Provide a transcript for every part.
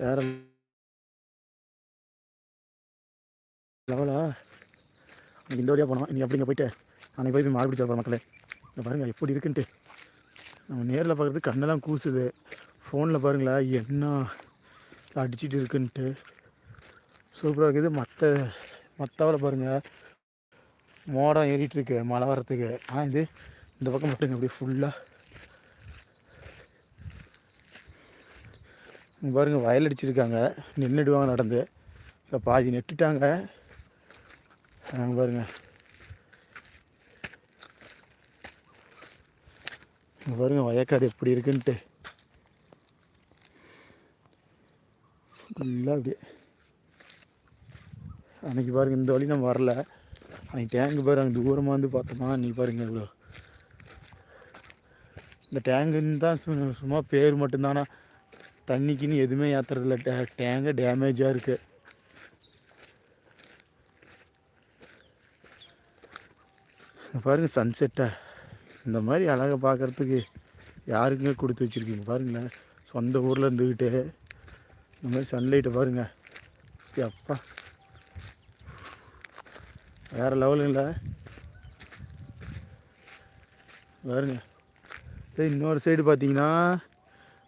வேற லெவலா? இந்த வழியாக போனோம் நீ அப்படிங்க போயிட்டு அன்னைக்கு போய் மாடு பிடிச்சா மக்களே. இங்கே பாருங்கள் எப்படி இருக்குன்ட்டு. நம்ம நேரில் பார்க்குறது கண்ணெல்லாம் கூசுது. ஃபோனில் பாருங்களேன் என்ன அடிச்சிட்டு இருக்குன்ட்டு. சூப்பராக இருக்குது. மற்ற மற்றவரை பாருங்கள் மோடம் ஏறிட்டுருக்கு மழை வரத்துக்கு ஆனால் இது இந்த பக்கம் பாருங்க அப்படியே ஃபுல்லாக இங்கே பாருங்க வயல் அடிச்சிருக்காங்க. நின்றுடுவாங்க நடந்து. இப்போ பாதி நெட்டுட்டாங்க. அங்க பாருங்க. இங்கே பாருங்கள் வயக்காடு எப்படி இருக்குன்ட்டு. ஃபுல்லாக அப்படியே. அன்னைக்கு பாருங்க இந்த வழி நம்ம வரல. அன்னைக்கு டேங்கு பாரு அங்கே தூரமாக வந்து பார்த்தோமா அன்றைக்கி பாருங்கள் இவ்வளோ இந்த டேங்குன்னு தான் சும்மா பேர் மட்டும்தானா? தண்ணிக்குன்னு எதுவுமே ஏற்றுறதில்ல டே டேங்கு டேமேஜாக இருக்குது பாருங்கள் சன்செட்டை இந்த மாதிரி அழகை பார்க்குறதுக்கு யாருக்குங்க கொடுத்து வச்சுருக்கீங்க பாருங்களேன். சொந்த ஊரில் இருந்துக்கிட்டு இந்த மாதிரி சன்லைட்டை பாருங்க. எப்பா வேறு லெவலுங்களா பாருங்க. இன்னொரு சைடு பார்த்தீங்கன்னா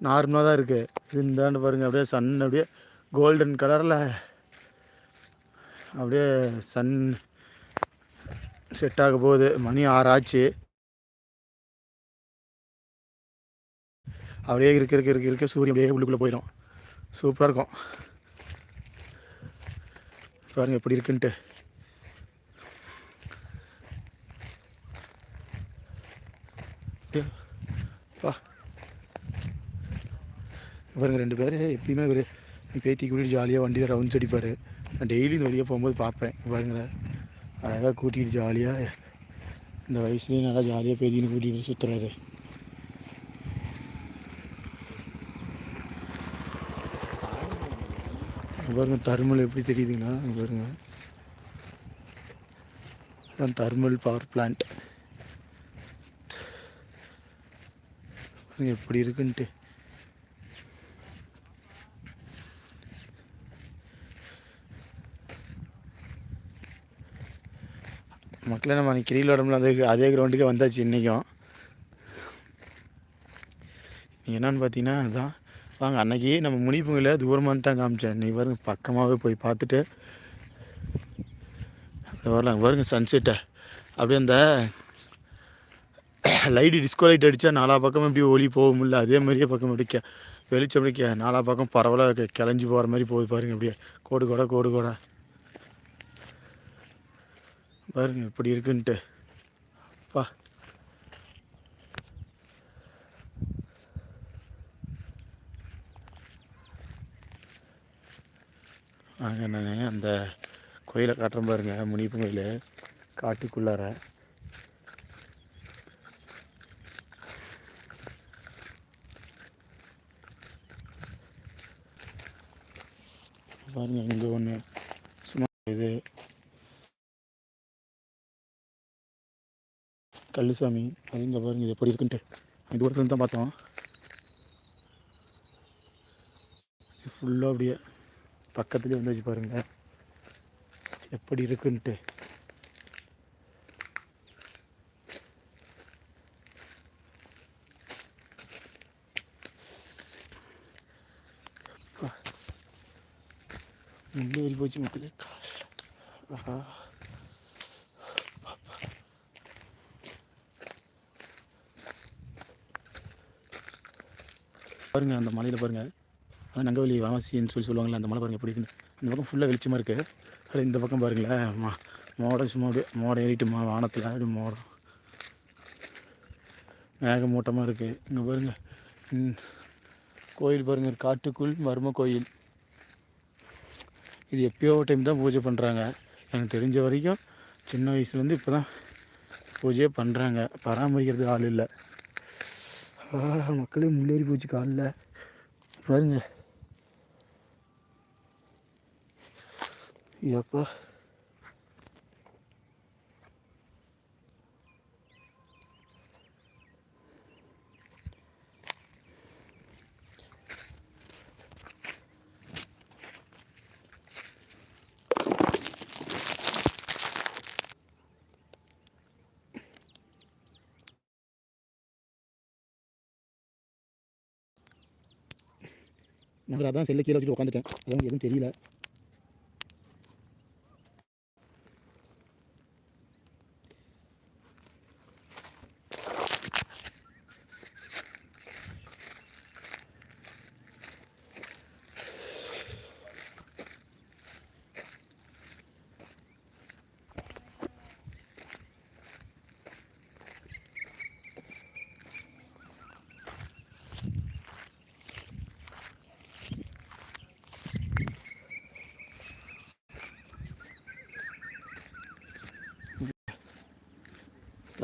நார்மலாக தான் இருக்குது இது இந்தாண்டு பாருங்கள் அப்படியே சன் அப்படியே கோல்டன் கலரில் அப்படியே சன் செட் ஆக போகுது. மணி ஆறாச்சு. அப்படியே இருக்க இருக்க இருக்க இருக்க. சூரியன் அப்படியே உள்ளுக்குள்ளே போயிடும். சூப்பராக இருக்கும். பாருங்கள் எப்படி இருக்குன்ட்டு. அப்படியே பா. பாருங்க ரெண்டு பேர் எப்பயுமே ஒரு பேத்தி கூட்டிகிட்டு ஜாலியாக வண்டியில் ரவுண்ட்ஸ் அடிப்பார். நான் டெய்லி இந்த வழியாக போகும்போது பார்ப்பேன். பாருங்களேன். அழகாக கூட்டிகிட்டு ஜாலியாக இந்த வயசுலேயும் நல்லா ஜாலியாக பேத்தின்னு கூட்டிகிட்டு சுற்றுறாரு பாருங்க தர்மல் எப்படி தெரியுதுங்கண்ணா இங்க பாருங்க. அதான் தர்மல் பவர் பிளான்ட் பாருங்க எப்படி இருக்குன்ட்டு. பார்க்கல நம்ம அன்றைக்கி கிரியில் அதே அதே கிரவுண்டுக்கே வந்தாச்சு இன்றைக்கும் என்னென்னு பார்த்தீங்கன்னா அதுதான் வாங்க அன்றைக்கி நம்ம முனிப்புங்களை தூரமாக தான் காமிச்சேன். நீ பாருங்க பக்கமாகவே போய் பார்த்துட்டு அப்படியே வரலாம். பாருங்க சன்செட்டை அப்படியே அந்த லைட்டு டிஸ்கோ லைட் அடித்தா நாலா பக்கம் எப்படி ஒளி போக முடியல அதே மாதிரியே பக்கம் அப்படி வெளிச்சம் அப்படி நாலா பக்கம் பரவலாக கிளஞ்சி போகிற மாதிரி போகுது பாருங்க அப்படியே. கோடு கோடா கோடு கோடா. பாருங்க இப்படி இருக்குன்ட்டு. பா ஆங்க நான் அந்த கோயிலை காட்டுறேன் பாருங்க முனிப்பு கோயில் காட்டுக்குள்ளார. பாருங்க இங்கே ஒன்று சும்மா இது. கல்லுசாமி அது இங்கே பாருங்கள் இது எப்படி இருக்குன்ட்டு. இந்த தூரத்துல தான் பார்த்தோம். ஃபுல்லாக அப்படியே பக்கத்துலேயே வந்துச்சு பாருங்க. எப்படி இருக்குன்ட்டு. முன்னேறி போச்சு மக்களே. ஆஹா. பாருங்க அந்த மலையில் பாருங்க. அது நங்கவலி வாசின்னு சொல்லி சொல்லுவாங்கள்ல அந்த மலை பாருங்க எப்படி இருக்குன்னு. இந்த பக்கம் ஃபுல்லாக வெளிச்சமாக இருக்குது அது இந்த பக்கம் பாருங்களேன். மா மோடம் சும்மா அப்படியே மோடம் ஏறிட்டு மா வானத்தில். அப்படி மோடம் மேகமூட்டமாக இருக்குது இங்கே பாருங்கள் கோயில் பாருங்கள் காட்டுக்குள் மர்ம கோயில். இது எப்பயோ டைம் தான் பூஜை பண்ணுறாங்க எனக்கு தெரிஞ்ச வரைக்கும் சின்ன வயசுலேருந்து இப்போ தான் பூஜையே பண்ணுறாங்க பராமரிக்கிறதுக்கு ஆள் இல்லை. ஆ, மக்களே முள்ளேறி போச்சு காலில். பாருங்க. எப்பா நான் அதான் செல்லு கீழே வச்சுட்டு உட்காந்துட்டேன் அதான் எதுவும் தெரியல.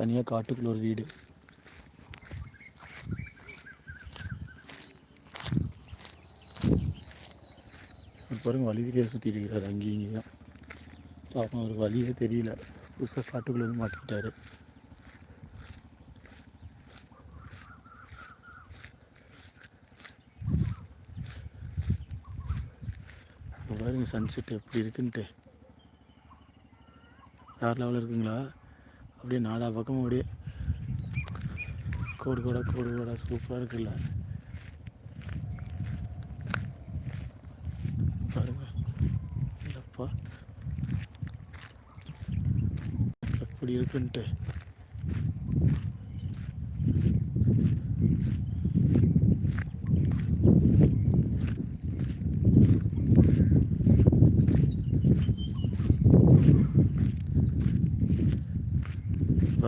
தனியாக காட்டுக்குள்ள ஒரு வீடு. அப்புறம் பாருங்க வழி தெரியாது சுற்றிட்டு அங்கேயும் இங்கேயும். பாப்போம் ஒரு வழியே தெரியல. புதுசாக காட்டுக்குள்ளே வந்து மாட்டிக்கிட்டாரு. பாருங்க சன்செட் எப்படி இருக்குன்ட்டு. வேறு லெவலில் இருக்குங்களா? அப்படியே நாலா பக்கமும் அப்படியே கோடு கோடா கோடு கோடா சூப்பராக இருக்குல்ல பாருங்க. இல்லப்பா எப்படி இருக்குன்ட்டு.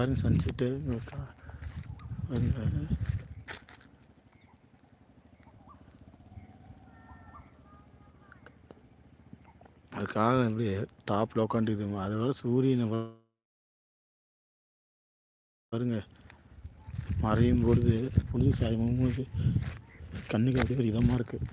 பாருங்க சன்செட்டு பாருங்க அதுக்காக அப்படியே டாப்பில் உட்காந்துக்குது அதோட சூரியனை பாருங்க. மறையும் பொழுது புழுது சாயமும் போது கண்ணுக்கு அப்படியே ஒரு இதமாக இருக்குது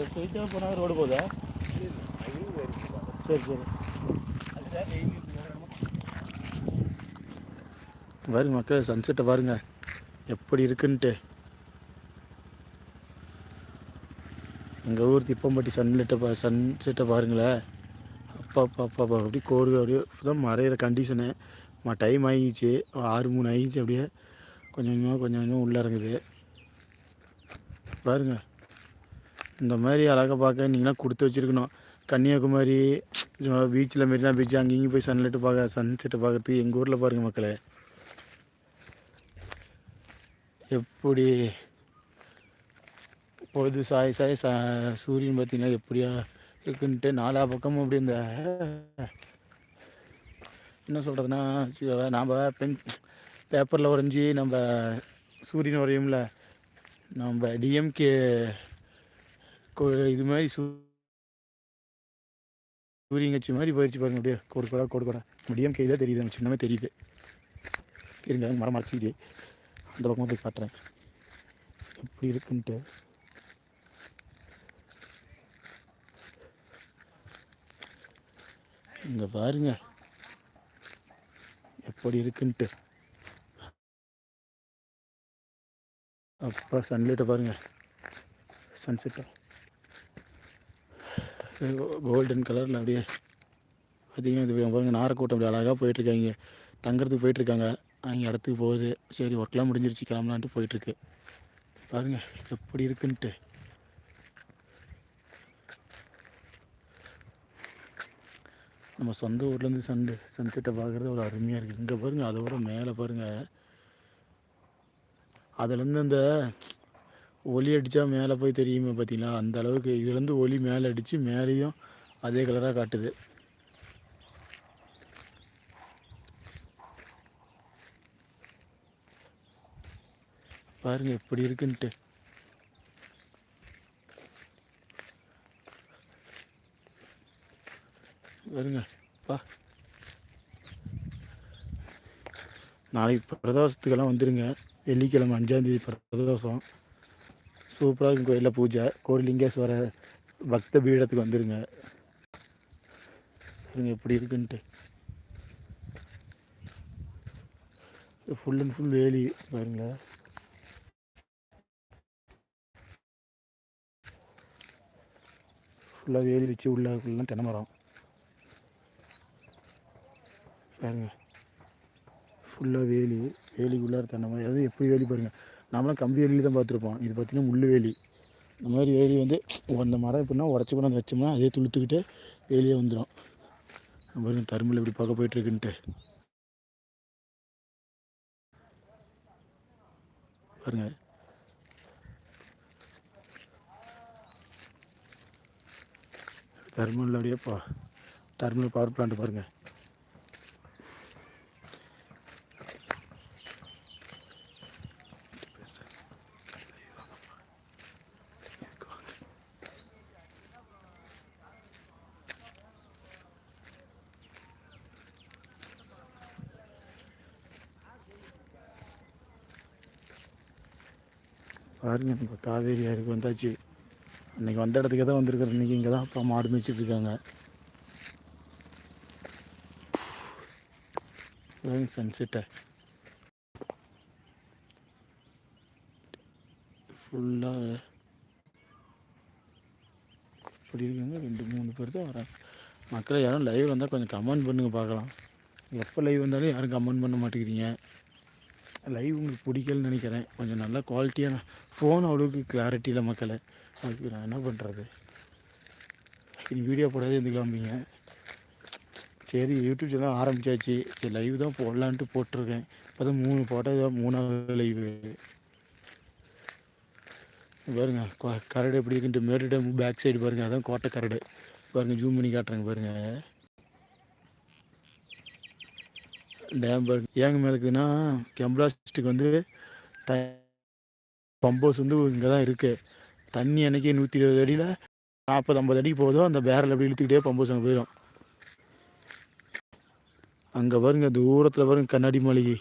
எது அந்த ஸ்ட்ரெயிட்டாக போனால் ரோடு போதா சரி சரி பாருங்க மக்கள் சன்செட்டை பாருங்க எப்படி இருக்குன்ட்டு எங்கள் ஊர் திப்பம்பட்டி சன்லைட்டை பா சன்செட்டை பாருங்களேன் அப்பா அப்பா அப்பா அப்பா அப்படியே கோடு அப்படியே தான் மறையிற கண்டிஷனு மா டைம் ஆகிடுச்சு ஆறு மூணு ஆகிடுச்சு அப்படியே கொஞ்சம் கொஞ்சமாக கொஞ்சம் கொஞ்சமாக உள்ளே இறங்குது பாருங்கள் இந்த மாதிரி அழகாக பார்க்க நீங்களாம் கொடுத்து வச்சுருக்கணும். கன்னியாகுமரி பீச்சில் மெரினா பீச் அங்கே இங்கேயும் போய் சன்லைட்டு பார்க்க சன்செட்டை பார்க்குறதுக்கு எங்கள் ஊரில் பாருங்கள் மக்களே. எப்படி பொழுது சாய் சாய் சா சூரியன் பார்த்தீங்கன்னா எப்படியா இருக்குன்ட்டு நாலா பக்கமும் அப்படி இந்த என்ன சொல்கிறதுனா நாம் பென் பேப்பரில் வரைஞ்சி நம்ம சூரியன் வரையும்ல நம்ம டிஎம்கே இது மாதிரி சூ சூரியன் கட்சி மாதிரி போயிடுச்சு பாருங்க அப்படியே. கோடு கோடா முடியும் கை தான் தெரியுது சின்னமே தெரியுது. இருங்க மரம் மறைச்சிது அந்த பக்கமாக போய் காட்டுறேன். எப்படி இருக்குன்ட்டு. இங்கே பாருங்க. எப்படி இருக்குன்ட்டு. அப்பா சன்லைட்டை பாருங்க. சன்செட்டை கோல்டன் கலரில் அப்படியே அதிகமாக இது பாருங்க நாரக்கூட்டம் அப்படி அழகாக போயிட்டுருக்காங்க. தங்குறதுக்கு போயிட்டுருக்காங்க. அவங்க இடத்துக்கு போகுது. சரி ஒர்க்லாம் முடிஞ்சிருச்சு கிளம்பலான்ட்டு போயிட்டுருக்கு. பாருங்கள் எப்படி இருக்குன்ட்டு. நம்ம சொந்த ஊர்லேருந்து சண்டு சன்செட்டை பார்க்குறது ஒரு அருமையாக இருக்குது இங்கே பாருங்கள் அதை விட மேலே பாருங்கள் அதுலேருந்து அந்த ஒளி அடித்தா மேலே போய் தெரியுமே பார்த்தீங்களா? அந்த அளவுக்கு இதுலேருந்து ஒளி மேலே அடித்து மேலேயும் அதே கலராக காட்டுது. பாருங்கள் எப்படி இருக்குன்ட்டு. பாருங்க பா. நாளைக்கு பிரதோஷத்துக்கெல்லாம் வந்துடுங்க வெள்ளிக்கிழமை அஞ்சாந்தேதி பிரதோஷம். சூப்பராக இருக்கும் கோயிலில் பூஜை. கோரிலிங்கேஸ்வரர் பக்த பீடத்துக்கு வந்துடுங்க பாருங்க எப்படி இருக்குன்ட்டு. ஃபுல் அண்ட் ஃபுல் வேலி பாருங்களேன் ஃபுல்லாக வேலி வச்சு உள்ள ஃபுல்லாம் தென்னை மரம் பாருங்க ஃபுல்லாக வேலி வேலிக்குள்ளார தென்னை மரம் அது எப்படி வேலி பாருங்கள் நம்மளாம் கம்பி வேலியில் தான் பார்த்துருப்போம். இது பார்த்தீங்கன்னா முள் வேலி. இந்த மாதிரி வேலி வந்து அந்த மரம் எப்படின்னா உடச்சி கொண்டாந்து வச்சோம்னா அதே துளுத்துக்கிட்டு வேலியே வந்துடும் பாருங்க தரும்பில் இப்படி பார்க்க போயிட்டுருக்குன்ட்டு. பாருங்க. தர்மலில் அப்படியேப்பா பா பவர் பிளான்ட் பாருங்கள் பாருங்கள் நம்ம காவேரி ஆறுக்கு வந்தாச்சு. அன்றைக்கி வந்த இடத்துக்கே தான் வந்திருக்கிறோம். இன்றைக்கி இங்கே தான் அப்பா மாடு மேய்ச்சிட்டு இருக்காங்க. சன்செட்டை ஃபுல்லாக இப்படி இருக்காங்க ரெண்டு மூணு பேர் தான் வராங்க. மக்களை யாரும் லைவ் வந்தால் கொஞ்சம் கமெண்ட் பண்ணுங்க பார்க்கலாம். எப்போ லைவ் வந்தாலும் யாரும் கமெண்ட் பண்ண மாட்டேங்கிறீங்க. லைவ் உங்களுக்கு பிடிக்கலன்னு நினைக்கிறேன். கொஞ்சம் நல்ல குவாலிட்டியான ஃபோன் அவ்வளோக்கு கிளாரிட்டியில் மக்களை அதுக்கு நான் என்ன பண்ணுறது இனி வீடியோ போடாதே இருந்துக்கலாம்பீங்க சரி யூடியூப் சேனல் ஆரம்பிச்சாச்சு. சரி லைவ் தான் போடலான்ட்டு போட்டிருக்கேன். இப்போ தான் மூணு போட்டால் மூணாவது லைவு பாருங்க கரடு எப்படி இருக்குன்ட்டு மேட்டு பேக் சைடு பாருங்கள் அதான் கோட்டை கரடு. பாருங்கள் ஜூம் பண்ணி காட்டுறேங்க பாருங்கள் டேம் பாருங்க ஏங்க மேலே இருக்குதுன்னா வந்து த பம்போஸ் வந்து இங்கே தான் இருக்குது தண்ணி அன்னைக்கு நூற்றி இருபது அடியில் நாற்பது ஐம்பது அடிக்கு போதும் அந்த பேரல் அப்படி இழுத்துக்கிட்டே பம்போஸ் அங்கே போயிடும். அங்கே பாருங்க தூரத்தில் பாருங்க கண்ணாடி மாளிகை.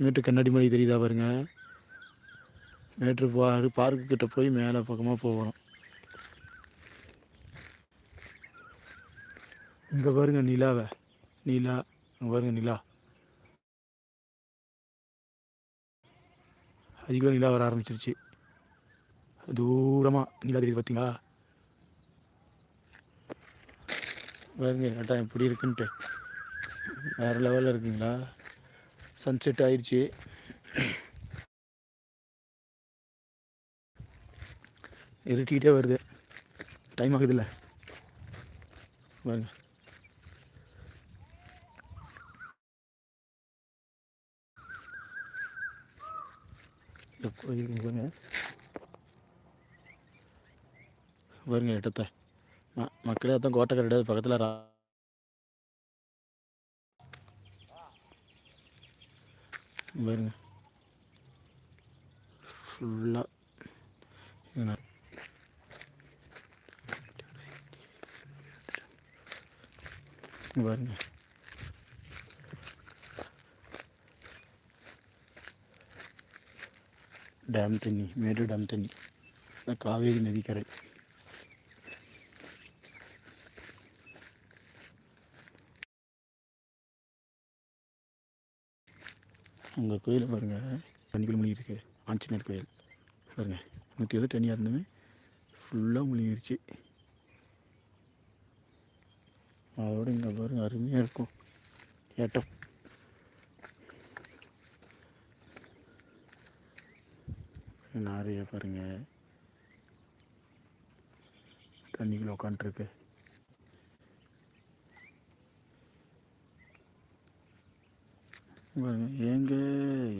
மேட்டு கண்ணாடி மாளிகை தெரியுதா பாருங்க? மேட்ரு பாரு பார்க்கு கிட்ட போய் மேலே பக்கமாக போகணும். இங்கே பாருங்க நிலாவை. நிலா வருங்க பாருங்க நிலா. அதிகம் நிலா வர ஆரம்பிச்சிருச்சு. தூரமாக நிலா தெரியுது பார்த்தீங்களா பாருங்க கரெக்டாக எப்படி இருக்குன்ட்டு. வேறு லெவலில் இருக்குங்களா? சன்செட் ஆயிடுச்சு இருட்டிகிட்டே வருது. டைம் ஆகுதுல்ல. வருங்க எப்போ இருக்குங்க பாருங்க. பாருங்க இடத்த ம மக்களே அதான் கோட்டைக்கரை பக்கத்தில் ரா பாருங்க. ஃபுல்லாக பாருங்க. டேம் தண்ணி மேடு டேம் தண்ணி இந்த காவேரி நதிக்கரை உங்கள் கோயில் பாருங்கள் தண்ணிக்குள் மூழ்கி இருக்கு ஆஞ்சநேயர் கோயில் பாருங்கள் நூற்றி இருபது தண்ணியாக இருந்தமே ஃபுல்லாக மூழ்கிருச்சு அதோட இங்கே பாருங்கள் அருமையாக இருக்கும் ஏட்டம் நாரையை பாருங்க. தண்ணிக்குள்ள உட்காந்துருக்கு பாருங்க ஏங்க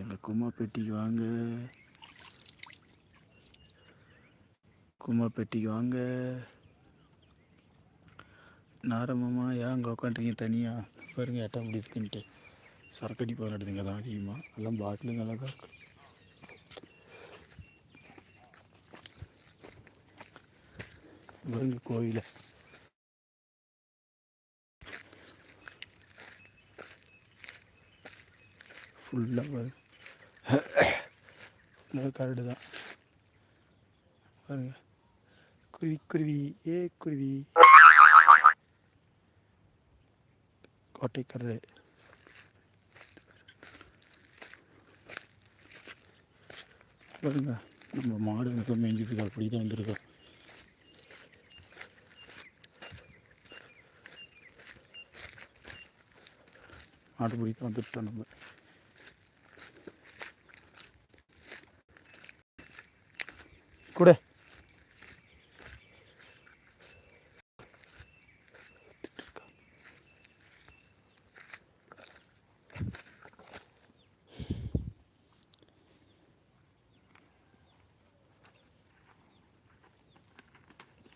எங்கள் கும்மா பெட்டிக்கு வாங்க. கும்மா பெட்டிக்கு வாங்க நாரமாமா ஏன் அங்கே உட்காந்துருக்கீங்க தனியாக பாருங்க ஏட்டம் அப்படி இருக்குன்ட்டு. சரக்கடி போராடுதுங்க தான் அதிகமாக எல்லாம் பாட்டிலுங்க நல்லா தான் இருக்கு. பாருங்க கோயில. ஃபுல்லாக ஃபுல்லாக கரடு தான். பாருங்க. குருவி குருவி. ஏ குருவி. கோட்டை கரடு பாருங்க. நம்ம மாடு மேய்ஞ்சிட்டு இருக்கா அப்படி தான் வந்திருக்கோம் மாடு பிடிக்க வந்துட்டோம் நம்ம. கூட.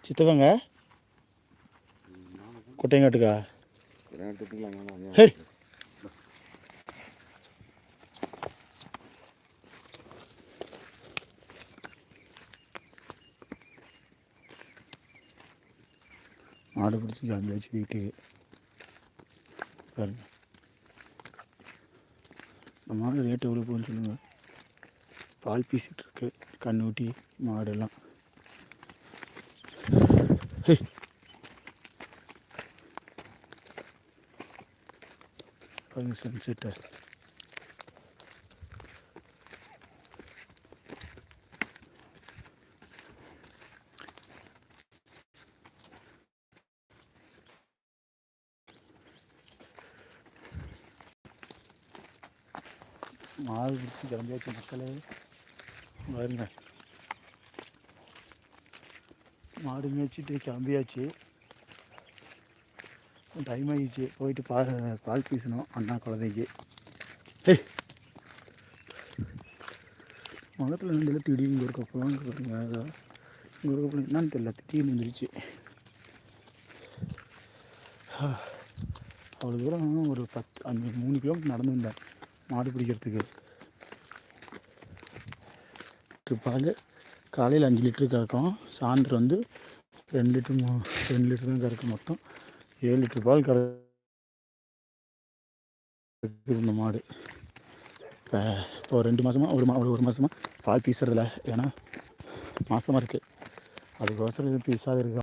சித்தவங்க கொட்டையங்காட்டுக்கா? ஹே! மாடு பிடிச்சி கிளம்பியாச்சு வீட்டுக்கு பாருங்க. இந்த மாடு ரேட் எவ்வளோ போகுதுன்னு சொல்லுங்கள் பால் பீசிட்டு இருக்கு கண்ணூட்டி மாடெல்லாம். ஹே. பாருங்க சன்செட்டை மாடு பிடிச்சி கிளம்பியாச்சு மக்களே பாருங்க மாடு மேய்ச்சிட்டு கிளம்பியாச்சு. டைம் ஆகிடுச்சு போயிட்டு பால் பால் பீசணும் அண்ணா குழந்தைக்கு. ஏய் முகத்தில் திடீர்னு இங்கே ஒரு கப்பலாம் பாருங்க. இங்கே ஒரு கப்பலம் என்னன்னு தெரியல திடீர்னு வந்துருச்சு. அவ்வளோ தூரம் ஒரு பத்து அஞ்சு மூணு கிலோமீட்டர் நடந்து வந்தேன். மாடு பிடிக்கிறதுக்கு. லிட்ரு பால் காலையில் அஞ்சு லிட்ரு கறக்கும். சாயந்தரம் வந்து ரெண்டு லிட்ரு மூ ரெண்டு லிட்ரு தான் கறக்கும் மொத்தம். ஏழு லிட்ரு பால் கறக்குது இந்த மாடு. இப்போ இப்போ ரெண்டு மாதமாக ஒரு மா ஒரு ஒரு மாதமாக பால் பீசுறதில்ல ஏன்னா மாதமாக இருக்குது அதுக்கோசரம் இது பீசாது இருக்கு?